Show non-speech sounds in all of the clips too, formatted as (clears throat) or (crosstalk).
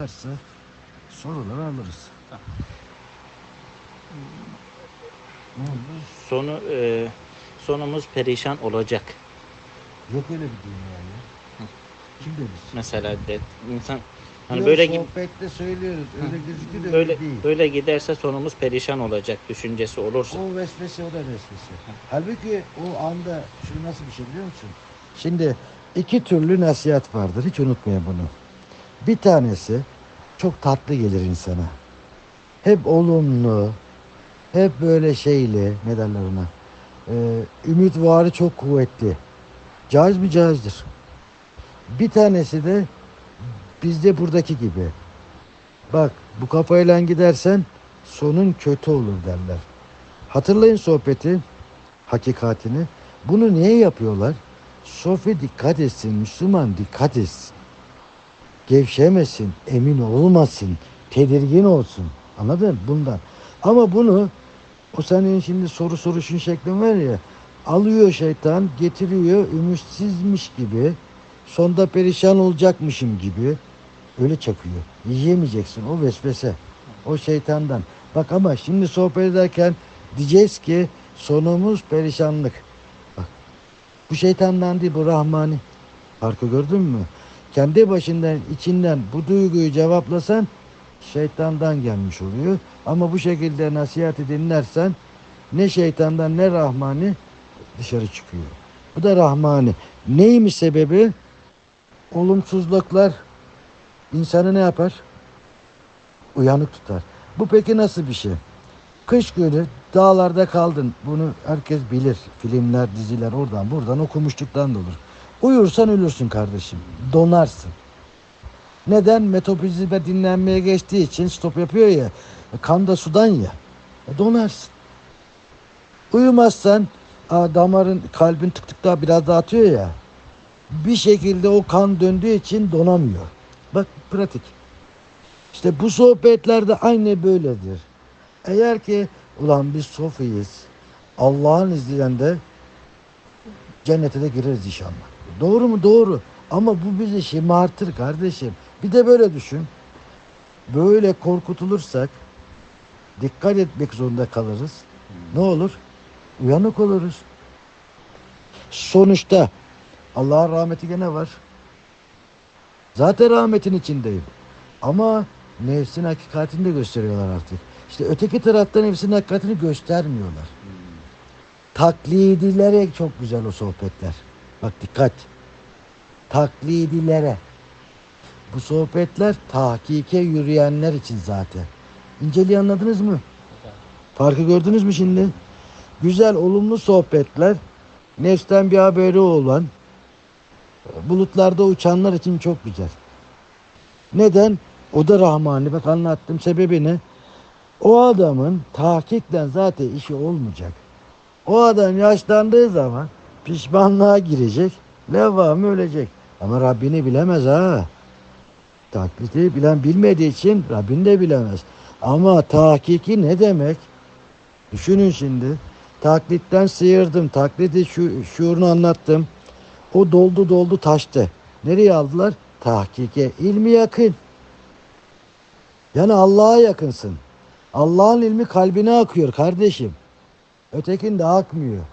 varsa soruları alırız. Sonu e, sonumuz perişan olacak. Yok öyle bir dünya ya. Kim demiş? Mesela de, insan hani böyle gi- sohbette söylüyoruz. Öyle gözüküyor da böyle öyle değil. böyle giderse sonumuz perişan olacak düşüncesi olursa. O vesvese o da vesvese. Halbuki o anda şu nasıl bir şey biliyor musun? Şimdi iki türlü nasihat vardır. Hiç unutmayın bunu. Bir tanesi çok tatlı gelir insana. Hep olumlu, hep böyle şeyli, ne derler ona? Ee, ümit varı çok kuvvetli. Caiz mi caizdir. Bir tanesi de bizde buradaki gibi. Bak bu kafayla gidersen sonun kötü olur derler. Hatırlayın sohbeti, hakikatini. Bunu niye yapıyorlar? Sofi dikkat etsin, Müslüman dikkat etsin. Gevşemesin, emin olmasın, tedirgin olsun. Anladın? Bundan. Ama bunu o senin şimdi soru soruşun şeklin var ya alıyor şeytan getiriyor ümitsizmiş gibi sonda perişan olacakmışım gibi öyle çakıyor. Yiyemeyeceksin o vesvese o şeytandan. Bak ama şimdi sohbet ederken diyeceğiz ki sonumuz perişanlık. Bak bu şeytandan değil bu rahmani. Farkı gördün mü? Kendi başından içinden bu duyguyu cevaplasan şeytandan gelmiş oluyor. Ama bu şekilde nasihati dinlersen ne şeytandan ne rahmani dışarı çıkıyor. Bu da rahmani. Neymiş sebebi? Olumsuzluklar insanı ne yapar? Uyanık tutar. Bu peki nasıl bir şey? Kış günü dağlarda kaldın. Bunu herkes bilir. Filmler, diziler oradan buradan okumuşluktan da olur. Uyursan ölürsün kardeşim. Donarsın. Neden? Metapizme dinlenmeye geçtiği için stop yapıyor ya. E, Kan da sudan ya. E, donarsın. Uyumazsan damarın kalbin tık tık daha biraz daha atıyor ya. Bir şekilde o kan döndüğü için donamıyor. Bak pratik. İşte bu sohbetlerde aynı böyledir. Eğer ki ulan biz sofiyiz. Allah'ın izniyle de cennete de gireriz inşallah. Doğru mu? Doğru. Ama bu bizi şımartır kardeşim. Bir de böyle düşün. Böyle korkutulursak dikkat etmek zorunda kalırız. Ne olur? Uyanık oluruz. Sonuçta Allah'ın rahmeti gene var. Zaten rahmetin içindeyim. Ama nefsin hakikatini de gösteriyorlar artık. İşte öteki taraftan nefsin hakikatini göstermiyorlar. Taklidilere çok güzel o sohbetler. Bak dikkat. Taklidilere. Bu sohbetler tahkike yürüyenler için zaten. İnceliği anladınız mı? Farkı gördünüz mü şimdi? Güzel, olumlu sohbetler. Nefsten bir haberi olan, bulutlarda uçanlar için çok güzel. Neden? O da Rahmani. Bak anlattım sebebi ne? O adamın tahkikten zaten işi olmayacak. O adam yaşlandığı zaman pişmanlığa girecek. Levvamı ölecek. Ama Rabbini bilemez ha. Taklidi bilen bilmediği için Rabbini de bilemez. Ama tahkiki ne demek? Düşünün şimdi. Taklitten sıyırdım. Taklidi şu, şuurunu anlattım. O doldu doldu taştı. Nereye aldılar? Tahkike. ilmi yakın. Yani Allah'a yakınsın. Allah'ın ilmi kalbine akıyor kardeşim. Ötekinde akmıyor.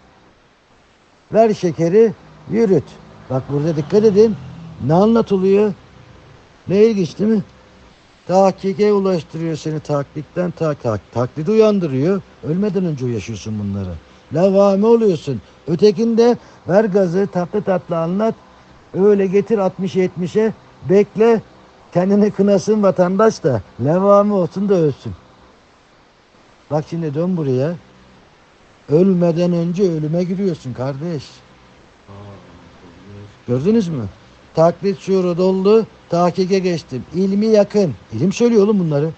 Ver şekeri, yürüt. Bak burada dikkat edin. Ne anlatılıyor? Ne ilginç değil mi? Tahkike ulaştırıyor seni taklitten tak tak taklidi uyandırıyor. Ölmeden önce yaşıyorsun bunları. Lavame oluyorsun. Ötekinde ver gazı tatlı tatlı anlat. Öyle getir 60-70'e bekle. Kendini kınasın vatandaş da levame olsun da ölsün. Bak şimdi dön buraya. Ölmeden önce ölüme giriyorsun kardeş. Gördünüz mü? Taklit şuuru doldu. Tahkike geçtim. İlmi yakın. İlim söylüyor oğlum bunları.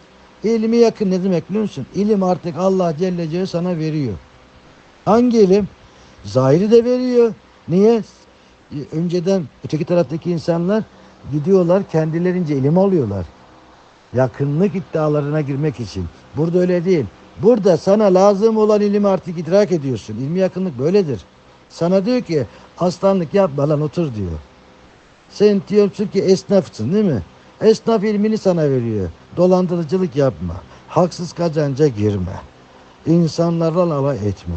İlmi yakın ne demek biliyor musun? İlim artık Allah Celle Celle sana veriyor. Hangi ilim? Zahiri de veriyor. Niye? Önceden öteki taraftaki insanlar gidiyorlar kendilerince ilim alıyorlar. Yakınlık iddialarına girmek için. Burada öyle değil. Burada sana lazım olan ilimi artık idrak ediyorsun. İlmi yakınlık böyledir. Sana diyor ki aslanlık yapma lan otur diyor. Sen diyorsun ki esnafsın değil mi? Esnaf ilmini sana veriyor. Dolandırıcılık yapma. Haksız kazanca girme. İnsanlarla alay etme.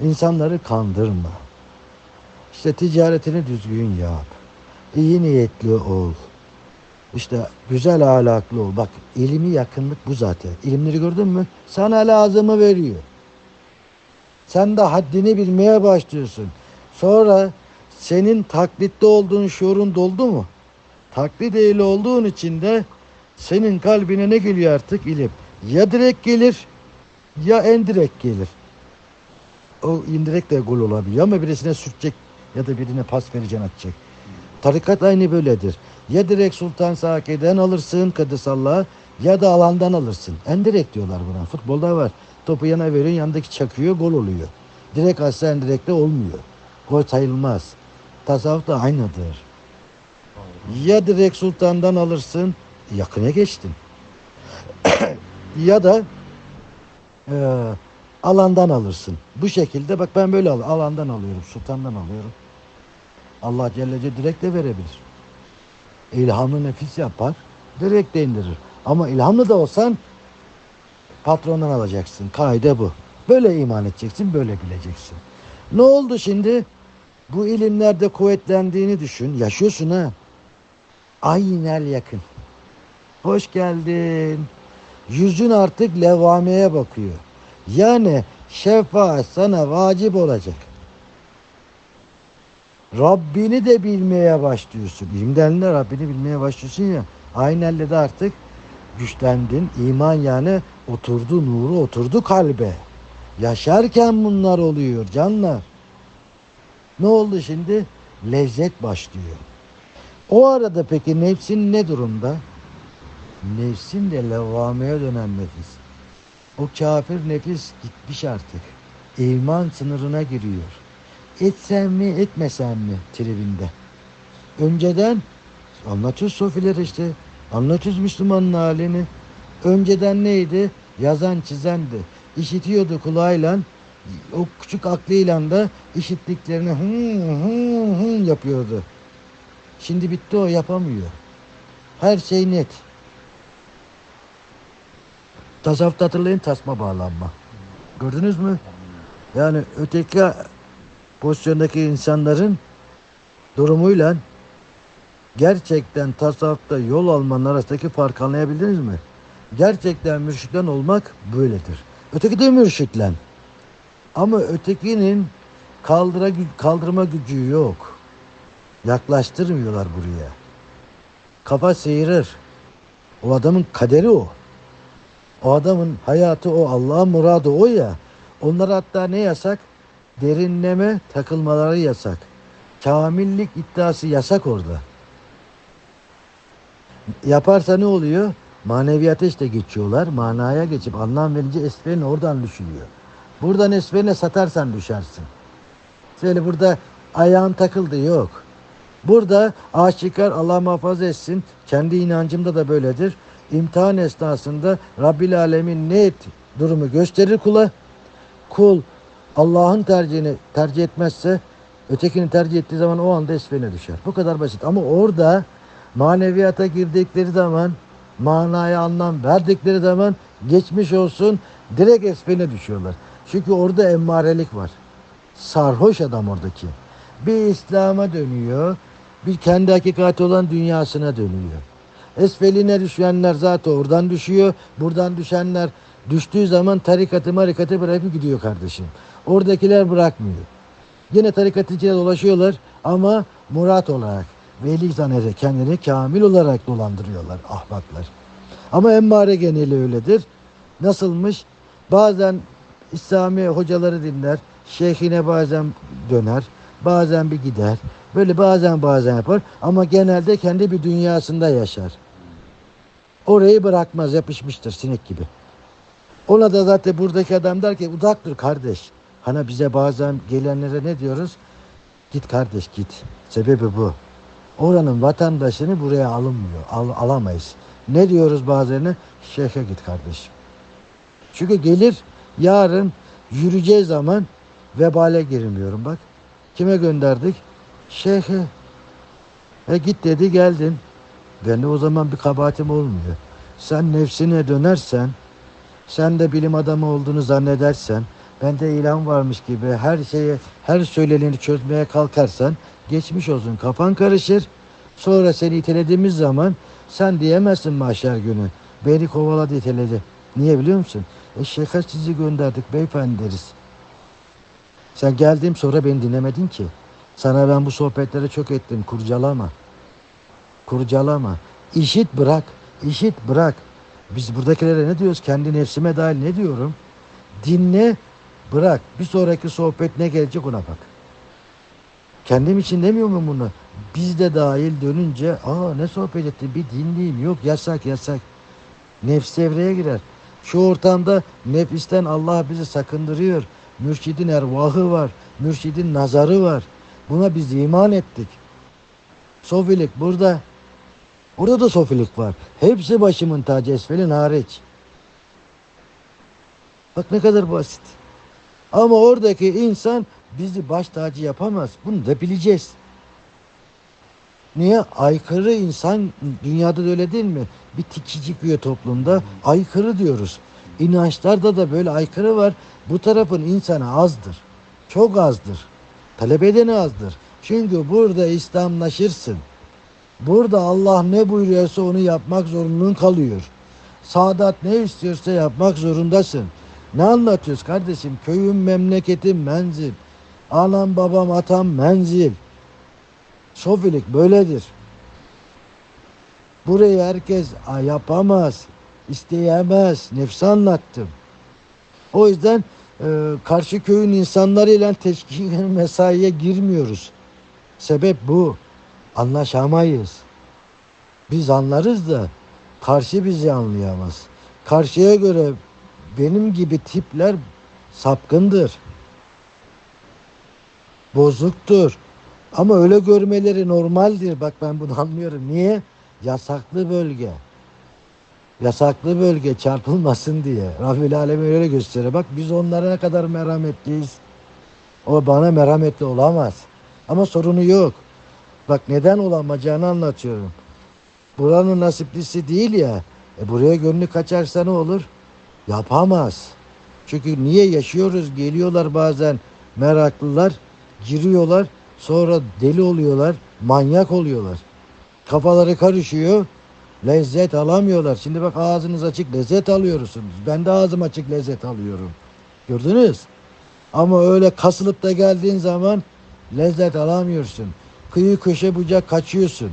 İnsanları kandırma. İşte ticaretini düzgün yap. İyi niyetli ol. İşte güzel ahlaklı ol. Bak ilmi yakınlık bu zaten. İlimleri gördün mü? Sana lazımı veriyor. Sen de haddini bilmeye başlıyorsun. Sonra senin taklitte olduğun şuurun doldu mu? Taklit ehli olduğun için de senin kalbine ne geliyor artık ilim? Ya direkt gelir ya endirekt gelir. O indirekt de gol olabiliyor ama birisine sürtecek ya da birine pas vereceksin atacak. Tarikat aynı böyledir. Ya direkt Sultan Saki'den alırsın Kadısallah ya da alandan alırsın. Endirekt diyorlar buna. Futbolda var. Topu yana veriyorsun yandaki çakıyor gol oluyor. Direkt atsa endirekt de olmuyor. Gol sayılmaz. Tasavvuf da aynıdır. Ya direkt sultandan alırsın, yakına geçtin. (clears throat) ya da e, alandan alırsın. Bu şekilde bak ben böyle al, alandan alıyorum, sultandan alıyorum. Allah Celle Celle direkt de verebilir. İlhamlı nefis yapar, direkt de indirir. Ama ilhamlı da olsan patrondan alacaksın. Kaide bu. Böyle iman edeceksin, böyle bileceksin. Ne oldu şimdi? Bu ilimlerde kuvvetlendiğini düşün. Yaşıyorsun ha. Aynen yakın. Hoş geldin. Yüzün artık levameye bakıyor. Yani şefaat sana vacip olacak. Rabbini de bilmeye başlıyorsun. İlimden de Rabbini bilmeye başlıyorsun ya. Aynelle de artık güçlendin. İman yani oturdu, nuru oturdu kalbe. Yaşarken bunlar oluyor canlar. Ne oldu şimdi? Lezzet başlıyor. O arada peki nefsin ne durumda? Nefsin de levvameye dönen nefis. O kafir nefis gitmiş artık. İman sınırına giriyor. Etsem mi etmesem mi tribinde. Önceden anlatıyoruz sofiler işte. Anlatıyoruz Müslümanın halini. Önceden neydi? Yazan çizendi. İşitiyordu kulağıyla. O küçük aklıyla da işittiklerini hı hı hı yapıyordu. Şimdi bitti o yapamıyor. Her şey net. Tasavvufta hatırlayın tasma bağlanma. Gördünüz mü? Yani öteki pozisyondaki insanların durumuyla gerçekten tasavvufta yol almanın arasındaki farkı anlayabildiniz mi? Gerçekten mürşitten olmak böyledir. Öteki de mürşitlen. Ama ötekinin kaldıra, kaldırma gücü yok. Yaklaştırmıyorlar buraya. Kafa seyrir. O adamın kaderi o. O adamın hayatı o. Allah'ın muradı o ya. Onlara hatta ne yasak? Derinleme takılmaları yasak. Kamillik iddiası yasak orada. Yaparsa ne oluyor? Maneviyata işte geçiyorlar. Manaya geçip anlam verince esferin oradan düşüyor. Buradan esferine satarsan düşersin. Şöyle burada ayağın takıldı yok. Burada aşikar Allah muhafaza etsin. Kendi inancımda da böyledir. İmtihan esnasında Rabbil Alemin net durumu gösterir kula. Kul Allah'ın tercihini tercih etmezse ötekini tercih ettiği zaman o anda esferine düşer. Bu kadar basit. Ama orada maneviyata girdikleri zaman manaya anlam verdikleri zaman geçmiş olsun direkt esferine düşüyorlar. Çünkü orada emmarelik var. Sarhoş adam oradaki. Bir İslam'a dönüyor. Bir kendi hakikati olan dünyasına dönüyor. Esfeline düşenler zaten oradan düşüyor. Buradan düşenler düştüğü zaman tarikatı marikatı bırakıp gidiyor kardeşim. Oradakiler bırakmıyor. Yine tarikatın içine dolaşıyorlar ama murat olarak veli zannederek kendini kamil olarak dolandırıyorlar ahmaklar. Ama emmare geneli öyledir. Nasılmış? Bazen İslami hocaları dinler. Şeyhine bazen döner. Bazen bir gider. Böyle bazen bazen yapar. Ama genelde kendi bir dünyasında yaşar. Orayı bırakmaz. Yapışmıştır sinek gibi. Ona da zaten buradaki adam der ki uzak kardeş. Hani bize bazen gelenlere ne diyoruz? Git kardeş git. Sebebi bu. Oranın vatandaşını buraya alınmıyor. Al, alamayız. Ne diyoruz bazılarına? Şeyhe git kardeşim. Çünkü gelir yarın yürüyeceği zaman vebale girmiyorum bak. Kime gönderdik? Şeyhe. E git dedi geldin. Ben de o zaman bir kabahatim olmuyor. Sen nefsine dönersen, sen de bilim adamı olduğunu zannedersen, bende ilan varmış gibi her şeye, her söyleneni çözmeye kalkarsan geçmiş olsun kafan karışır. Sonra seni itelediğimiz zaman sen diyemezsin mahşer günü. Beni kovaladı iteledi. Niye biliyor musun? E sizi gönderdik beyefendi deriz. Sen geldim sonra beni dinlemedin ki. Sana ben bu sohbetlere çok ettim. Kurcalama. Kurcalama. İşit bırak. İşit bırak. Biz buradakilere ne diyoruz? Kendi nefsime dahil ne diyorum? Dinle, bırak. Bir sonraki sohbet ne gelecek ona bak. Kendim için demiyor mu bunu? Biz de dahil dönünce aa ne sohbet etti bir dinleyeyim. Yok yasak yasak. Nefs devreye girer. Şu ortamda nefisten Allah bizi sakındırıyor. Mürşidin ervahı var. Mürşidin nazarı var. Buna biz iman ettik. Sofilik burada. Burada da sofilik var. Hepsi başımın tacı esfelin hariç. Bak ne kadar basit. Ama oradaki insan bizi baş tacı yapamaz. Bunu da bileceğiz. Niye? Aykırı insan dünyada da öyle değil mi? Bir tiki çıkıyor toplumda. Aykırı diyoruz. İnançlarda da böyle aykırı var. Bu tarafın insanı azdır. Çok azdır. Talep edeni azdır. Çünkü burada İslamlaşırsın. Burada Allah ne buyuruyorsa onu yapmak zorunluluğun kalıyor. Saadat ne istiyorsa yapmak zorundasın. Ne anlatıyoruz kardeşim? Köyüm, memleketim, menzil. Anam, babam, atam, menzil. Sofilik böyledir. Burayı herkes "Aa, yapamaz, isteyemez. Nefsi anlattım. O yüzden e, karşı köyün insanlarıyla teşkil (laughs) mesaiye girmiyoruz. Sebep bu. Anlaşamayız. Biz anlarız da karşı bizi anlayamaz. Karşıya göre benim gibi tipler sapkındır. Bozuktur. Ama öyle görmeleri normaldir. Bak ben bunu anlıyorum. Niye? Yasaklı bölge. Yasaklı bölge çarpılmasın diye. Rabbül Alem öyle gösteriyor. Bak biz onlara ne kadar merhametliyiz. O bana merhametli olamaz. Ama sorunu yok. Bak neden olamayacağını anlatıyorum. Buranın nasiplisi değil ya. E buraya gönlü kaçarsa ne olur? Yapamaz. Çünkü niye yaşıyoruz? Geliyorlar bazen meraklılar, giriyorlar, sonra deli oluyorlar, manyak oluyorlar. Kafaları karışıyor, lezzet alamıyorlar. Şimdi bak ağzınız açık lezzet alıyorsunuz. Ben de ağzım açık lezzet alıyorum. Gördünüz? Ama öyle kasılıp da geldiğin zaman lezzet alamıyorsun. Kıyı köşe bucak kaçıyorsun.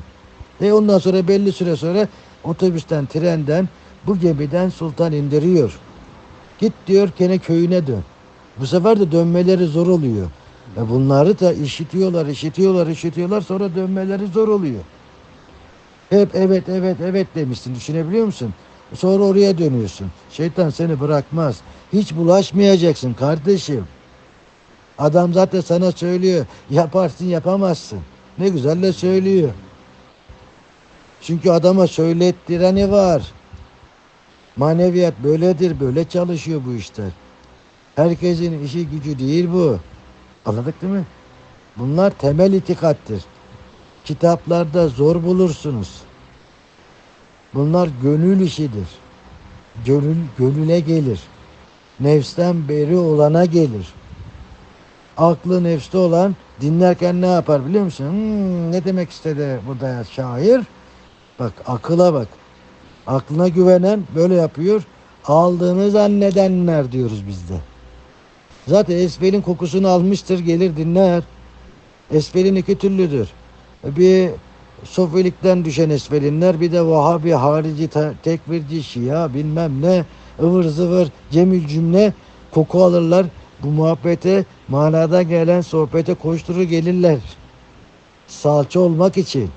E ondan sonra belli süre sonra otobüsten, trenden, bu gemiden sultan indiriyor. Git diyor gene köyüne dön. Bu sefer de dönmeleri zor oluyor. E bunları da işitiyorlar, işitiyorlar, işitiyorlar sonra dönmeleri zor oluyor. Hep evet, evet, evet demişsin. Düşünebiliyor musun? Sonra oraya dönüyorsun. Şeytan seni bırakmaz. Hiç bulaşmayacaksın kardeşim. Adam zaten sana söylüyor. Yaparsın yapamazsın. Ne güzel de söylüyor. Çünkü adama söylettireni var. Maneviyat böyledir. Böyle çalışıyor bu işler. Herkesin işi gücü değil bu. Anladık değil mi? Bunlar temel itikattır. Kitaplarda zor bulursunuz. Bunlar gönül işidir. Gönül, gönüle gelir. Nefsten beri olana gelir. Aklı nefste olan dinlerken ne yapar biliyor musun? Hmm, ne demek istedi burada şair? Bak akıla bak. Aklına güvenen böyle yapıyor. Aldığını zannedenler diyoruz bizde. Zaten esfelin kokusunu almıştır gelir dinler. Esfelin iki türlüdür. Bir sofilikten düşen esfelinler bir de Vahabi, harici, te- tekvirci, şia bilmem ne ıvır zıvır cemil cümle koku alırlar. Bu muhabbete manada gelen sohbete koşturur gelirler. Salça olmak için.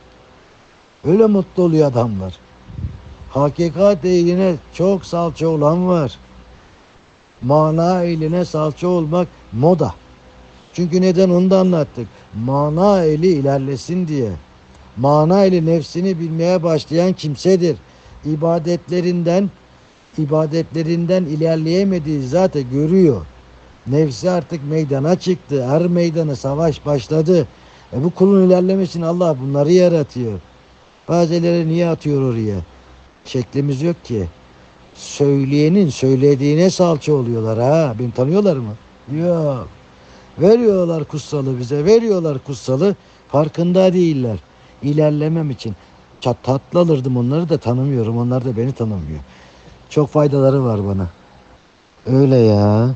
Öyle mutlu oluyor adamlar. Hakikat eline çok salça olan var. Mana eline salça olmak moda. Çünkü neden onu da anlattık. Mana eli ilerlesin diye. Mana eli nefsini bilmeye başlayan kimsedir. İbadetlerinden ibadetlerinden ilerleyemediği zaten görüyor. Nefsi artık meydana çıktı. Er meydanı savaş başladı. E bu kulun ilerlemesi için Allah bunları yaratıyor. Bazıları niye atıyor oraya? Şeklimiz yok ki. Söyleyenin söylediğine salça oluyorlar ha. Beni tanıyorlar mı? Yok. Veriyorlar kutsalı bize. Veriyorlar kutsalı. Farkında değiller. İlerlemem için. Çat tatlı alırdım onları da tanımıyorum. Onlar da beni tanımıyor. Çok faydaları var bana. Öyle ya.